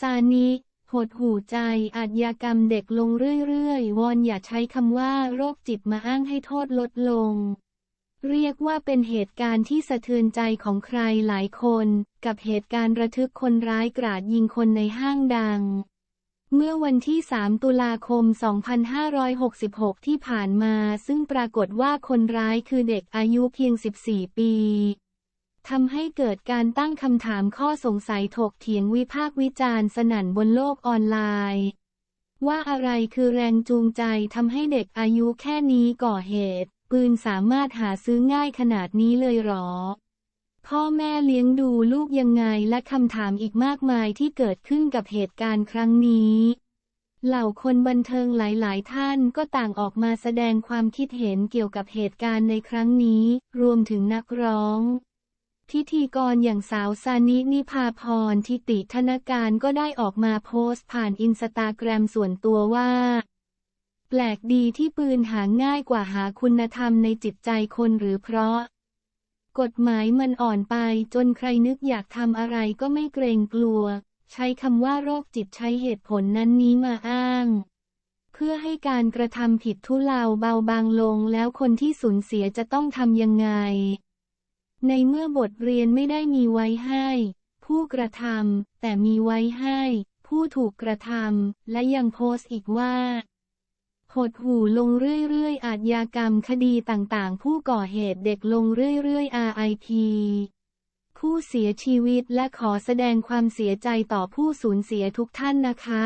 ซานิหดหูใจอาชญากรรมเด็กลงเรื่อยๆ วอนอย่าใช้คำว่าโรคจิตมาอ้างให้โทษลดลง เรียกว่าเป็นเหตุการณ์ที่สะเทือนใจของใครหลายคน กับเหตุการณ์ระทึกคนร้ายกราดยิงคนในห้างดัง เมื่อวันที่ 3 ตุลาคม 2566 ที่ผ่านมาซึ่งปรากฏว่าคนร้ายคือเด็กอายุเพียง 14 ปี ทำให้เกิดการตั้งคำถามข้อสงสัยถกเถียงวิพากษ์วิจารณ์สนั่นบนโลกออนไลน์ ว่าอะไรคือแรงจูงใจทำให้เด็กอายุแค่นี้ก่อเหตุ ปืนสามารถหาซื้อง่ายขนาดนี้เลยหรอ พ่อแม่เลี้ยงดูลูกยังไงและคำถามอีกมากมายที่เกิดขึ้นกับเหตุการณ์ครั้งนี้เหล่าคนบันเทิงหลายๆ ท่านก็ต่างออกมาแสดงความคิดเห็นเกี่ยวกับเหตุการณ์ในครั้งนี้ รวมถึงนักร้อง พิธีกรอย่างสาวซานินิพาพรทิติธนการก็ได้ออกมาโพสต์ผ่านอินสตาแกรมส่วนตัวว่า แปลกดีที่ปืนหาง่ายกว่าหาคุณธรรมในจิตใจคนหรือเพราะ กฎหมายมันอ่อนไปจนใครนึกอยากทำอะไรก็ไม่เกรงกลัว ใช้คำว่าโรคจิตใช้เหตุผลนั้นนี้มาอ้าง เพื่อให้การกระทำผิดทุเลาเบาบางลงแล้วคนที่สูญเสียจะต้องทำยังไง ในเมื่อบทเรียนไม่ได้มีไว้ให้ ผู้กระทำแต่มีไว้ให้ ผู้ถูกกระทำและยังโพสต์อีกว่าหดหูลงเรื่อยๆ อาชญากรรมคดีต่างๆ ผู้ก่อเหตุเด็กลงเรื่อยๆ RIP ผู้เสียชีวิตและขอแสดงความเสียใจต่อผู้สูญเสียทุกท่านนะคะ